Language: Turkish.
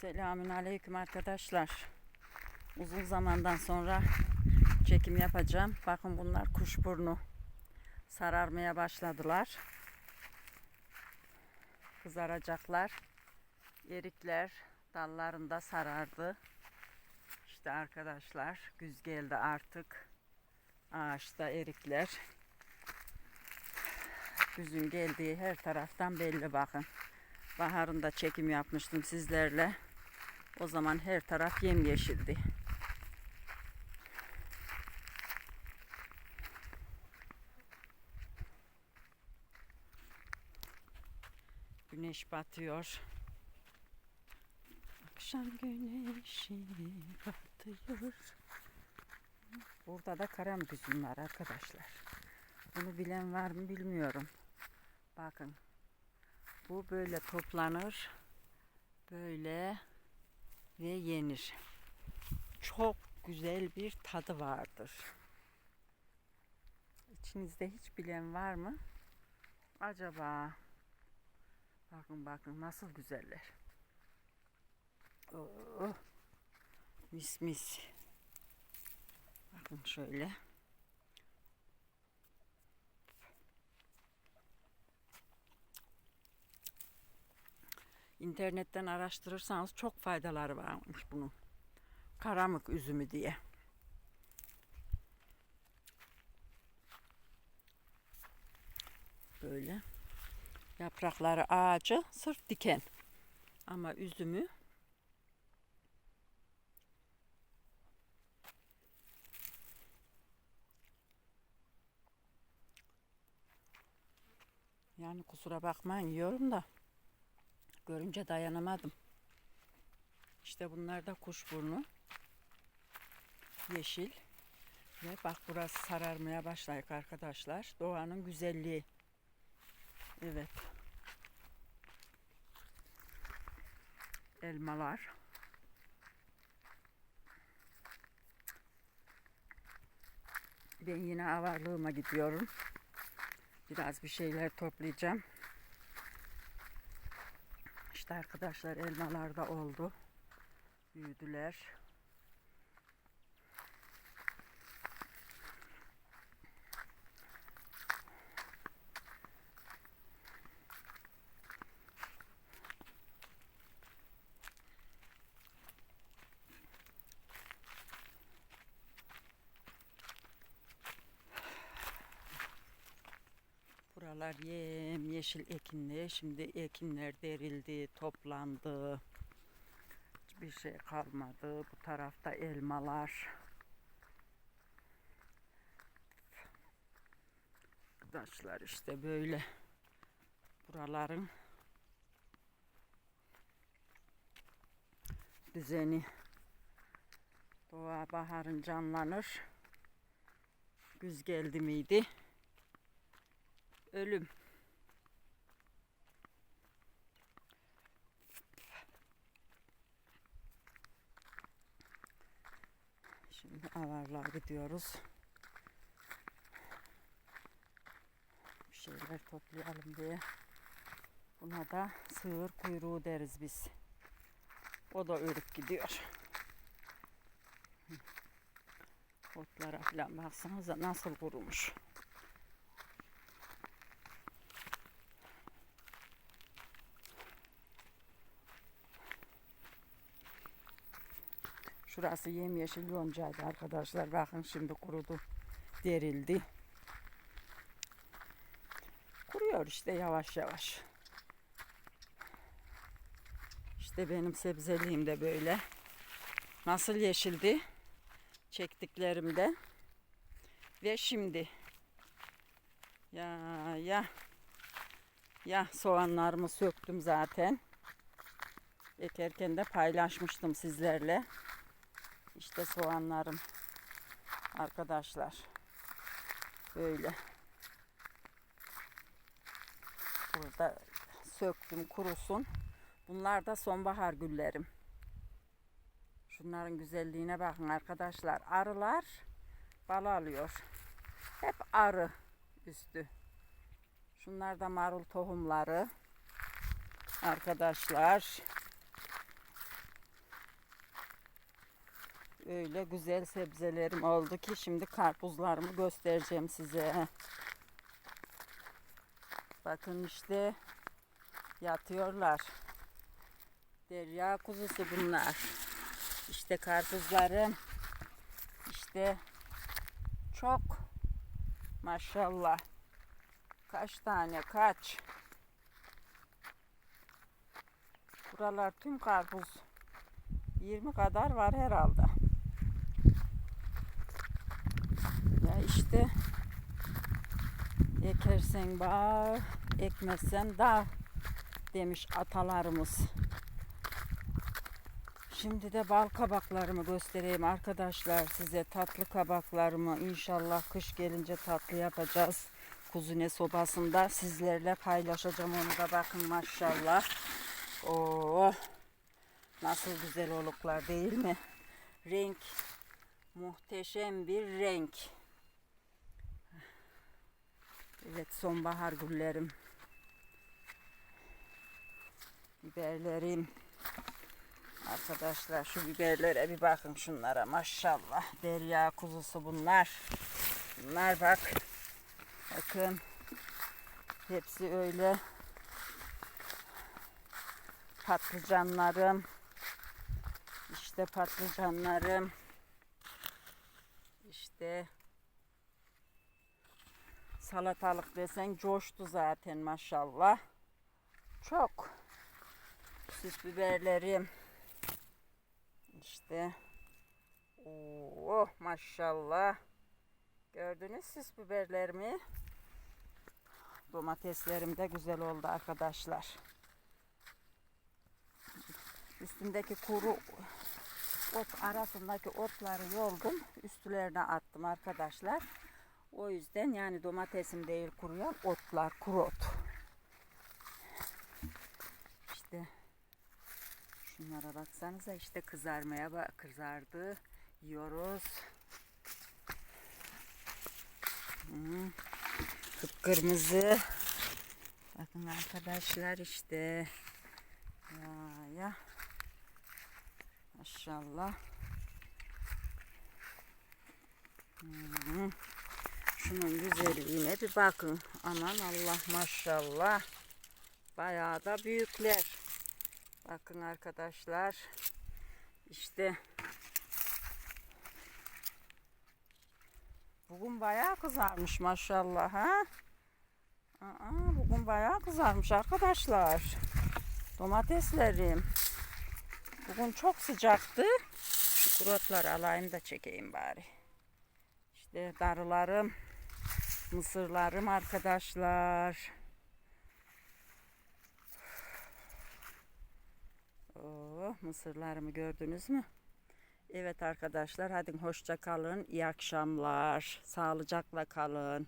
Selamün aleyküm arkadaşlar. Uzun zamandan sonra çekim yapacağım. Bakın bunlar kuşburnu. Sararmaya başladılar. Kızaracaklar. Erikler dallarında sarardı. İşte arkadaşlar güz geldi artık. Ağaçta erikler. Güzün geldiği her taraftan belli bakın. Baharında çekim yapmıştım sizlerle. O zaman her taraf yemyeşildi. Güneş batıyor. Akşam güneşi batıyor. Burada da karam güzüm var arkadaşlar. Bunu bilen var mı bilmiyorum. Bakın. Bu böyle toplanır. Böyle ve yenir. Çok güzel bir tadı vardır. İçinizde hiç bilen var mı? Acaba bakın bakın nasıl güzeller. Oh, mis mis. Bakın şöyle. İnternetten araştırırsanız çok faydaları varmış bunun. Karamık üzümü diye. Böyle. Yaprakları ağacı sırf diken. Ama üzümü yani kusura bakmayın yiyorum da görünce dayanamadım. İşte bunlar da kuşburnu. Yeşil. Ve bak burası sararmaya başlayık arkadaşlar. Doğanın güzelliği. Evet. Elmalar. Ben yine avarlığıma gidiyorum. Biraz bir şeyler toplayacağım. Arkadaşlar elmalar da oldu. Büyüdüler. Buralar yem yeşil ekinli. Şimdi ekinler derildi, toplandı. Hiçbir şey kalmadı. Bu tarafta elmalar. Arkadaşlar işte böyle buraların düzeni doğa baharın canlanır. Güz geldi miydi? Ölüm. Şimdi avarlar gidiyoruz. Bir şeyler toplayalım diye. Buna da sığır kuyruğu deriz biz. O da ölüp gidiyor. Otlara falan baksanıza nasıl kurumuş. Şurası yemyeşil yoncaydı arkadaşlar. Bakın şimdi kurudu. Derildi. Kuruyor işte yavaş yavaş. İşte benim sebzeliğim de böyle. Nasıl yeşildi? Çektiklerimde. Ve şimdi. Ya ya. Ya soğanlarımı söktüm zaten. Ekerken de paylaşmıştım sizlerle. İşte soğanlarım arkadaşlar. Böyle. Burada söktüm kurusun. Bunlar da sonbahar güllerim. Şunların güzelliğine bakın arkadaşlar. Arılar bal alıyor. Hep arı üstü. Şunlar da marul tohumları. Arkadaşlar. Öyle güzel sebzelerim oldu ki şimdi karpuzlarımı göstereceğim size. Bakın işte yatıyorlar. Derya kuzusu bunlar. İşte karpuzlarım. İşte çok maşallah. Kaç tane kaç. Buralar tüm karpuz. 20 kadar var herhalde. Ya işte ekersen bağ, ekmezsen dağ demiş atalarımız. Şimdi de bal kabaklarımı göstereyim arkadaşlar size tatlı kabaklarımı inşallah kış gelince tatlı yapacağız. Kuzine sobasında sizlerle paylaşacağım onu da bakın maşallah. Oo, nasıl güzel oluklar değil mi? Renk muhteşem bir renk. Evet sonbahar güllerim. Biberlerim. Arkadaşlar şu biberlere bir bakın şunlara maşallah. Derya kuzusu bunlar. Bunlar bak. Bakın. Hepsi öyle. Patlıcanlarım. İşte patlıcanlarım. İşte salatalık desen coştu zaten maşallah. Çok. Süs biberlerim. İşte. Oo maşallah. Gördünüz süs biberlerimi. Domateslerim de güzel oldu arkadaşlar. Üstündeki kuru ot arasındaki otları yoldum. Üstlerine attım arkadaşlar. O yüzden yani domatesim değil kuruyan otlar kuru ot. İşte şunlara baksanıza işte kızarmaya bak kızardı. Yiyoruz. Hmm. Kıpkırmızı. Bakın arkadaşlar işte. Ya ya. Maşallah. Hmm. Şunun güzelliğine bir bakın. Aman Allah maşallah. Bayağı da büyükler. Bakın arkadaşlar. İşte Bugün bayağı kızarmış maşallah ha. Aa, bugün bayağı kızarmış arkadaşlar. Domateslerim. Bugün çok sıcaktı. Şu kurotları alayım da çekeyim bari. İşte darılarım, mısırlarım arkadaşlar. Oh, mısırlarımı gördünüz mü? Evet arkadaşlar hadi hoşça kalın. İyi akşamlar. Sağlıcakla kalın.